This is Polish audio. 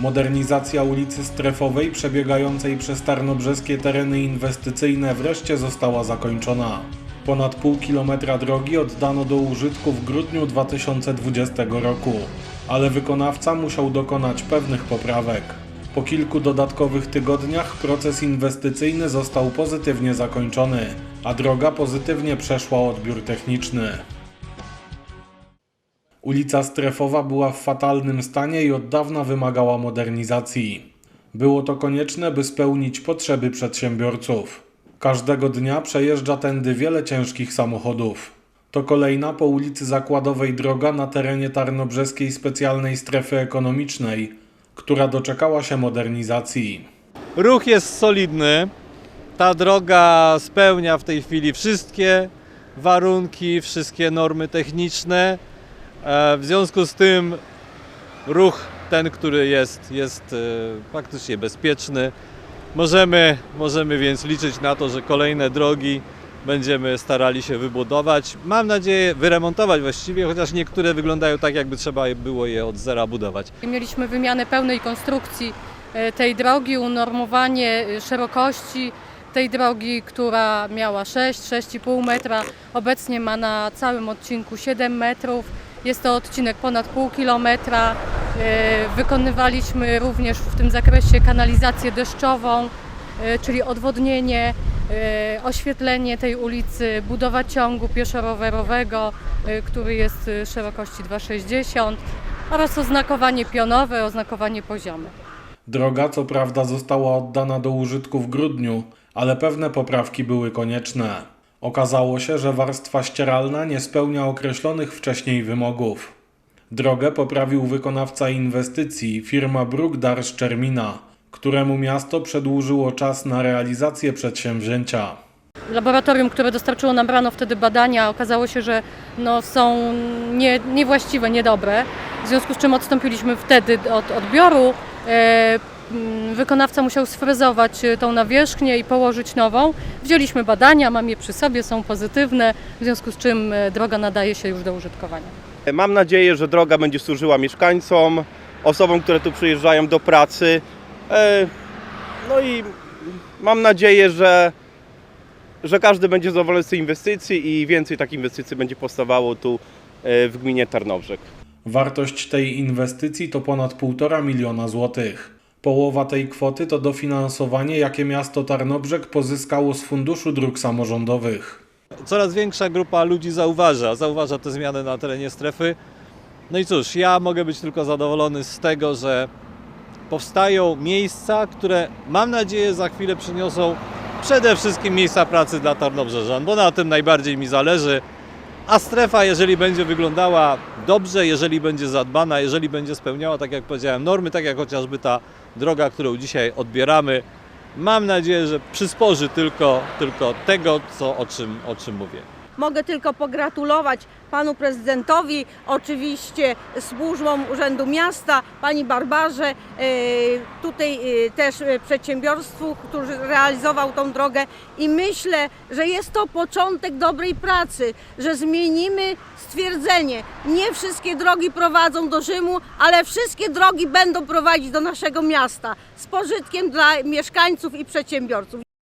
Modernizacja ulicy Strefowej przebiegającej przez tarnobrzeskie tereny inwestycyjne wreszcie została zakończona. Ponad pół kilometra drogi oddano do użytku w grudniu 2020 roku, ale wykonawca musiał dokonać pewnych poprawek. Po kilku dodatkowych tygodniach proces inwestycyjny został pozytywnie zakończony, a droga pozytywnie przeszła odbiór techniczny. Ulica Strefowa była w fatalnym stanie i od dawna wymagała modernizacji. Było to konieczne, by spełnić potrzeby przedsiębiorców. Każdego dnia przejeżdża tędy wiele ciężkich samochodów. To kolejna po ulicy Zakładowej droga na terenie Tarnobrzeskiej Specjalnej Strefy Ekonomicznej, która doczekała się modernizacji. Ruch jest solidny. Ta droga spełnia w tej chwili wszystkie warunki, wszystkie normy techniczne. E, W związku z tym ruch ten, który jest, jest e, faktycznie bezpieczny. Możemy, możemy więc liczyć na to, że kolejne drogi będziemy starali się wybudować. Mam nadzieję wyremontować właściwie, chociaż niektóre wyglądają tak, jakby trzeba było je od zera budować. Mieliśmy wymianę pełnej konstrukcji e, tej drogi, unormowanie szerokości tej drogi, która miała 6-6,5 metra. Obecnie ma na całym odcinku 7 metrów. Jest to odcinek ponad pół kilometra. E, Wykonywaliśmy również w tym zakresie kanalizację deszczową, e, czyli odwodnienie, e, oświetlenie tej ulicy, budowa ciągu pieszo-rowerowego, który jest szerokości 2,60 oraz oznakowanie pionowe, oznakowanie poziome. Droga co prawda została oddana do użytku w grudniu, ale pewne poprawki były konieczne. Okazało się, że warstwa ścieralna nie spełnia określonych wcześniej wymogów. Drogę poprawił wykonawca inwestycji firma Brugdar z Czermina, któremu miasto przedłużyło czas na realizację przedsięwzięcia. Laboratorium, które dostarczyło nam rano wtedy badania, okazało się, że no, są nie, niewłaściwe, niedobre. W związku z czym odstąpiliśmy wtedy od odbioru. E, Wykonawca musiał sfrezować e, tą nawierzchnię i położyć nową. Wzięliśmy badania, mam je przy sobie, są pozytywne, w związku z czym e, droga nadaje się już do użytkowania. Mam nadzieję, że droga będzie służyła mieszkańcom, osobom, które tu przyjeżdżają do pracy. E, No i mam nadzieję, że, że każdy będzie zadowolony z tej inwestycji i więcej takich inwestycji będzie powstawało tu e, w gminie Tarnobrzeg. Wartość tej inwestycji to ponad 1,5 miliona złotych. Połowa tej kwoty to dofinansowanie, jakie miasto Tarnobrzeg pozyskało z Funduszu Dróg Samorządowych. coraz większa grupa ludzi zauważa, zauważa te zmiany na terenie strefy. No i cóż, ja mogę być tylko zadowolony z tego, że powstają miejsca, które mam nadzieję za chwilę przyniosą przede wszystkim miejsca pracy dla Tarnobrzeżan, bo na tym najbardziej mi zależy. A strefa, jeżeli będzie wyglądała dobrze, jeżeli będzie zadbana, jeżeli będzie spełniała, tak jak powiedziałem, normy, tak jak chociażby ta droga, którą dzisiaj odbieramy, mam nadzieję, że przysporzy tylko, tylko tego, co, o, czym, o czym mówię. Mogę tylko pogratulować panu prezydentowi, oczywiście służbom Urzędu Miasta, pani Barbarze, e, tutaj e, też e, przedsiębiorstwu, który realizował tą drogę i myślę, że jest to początek dobrej pracy, że zmienimy stwierdzenie. Nie wszystkie drogi prowadzą do Rzymu, ale wszystkie drogi będą prowadzić do naszego miasta z pożytkiem dla mieszkańców i przedsiębiorców.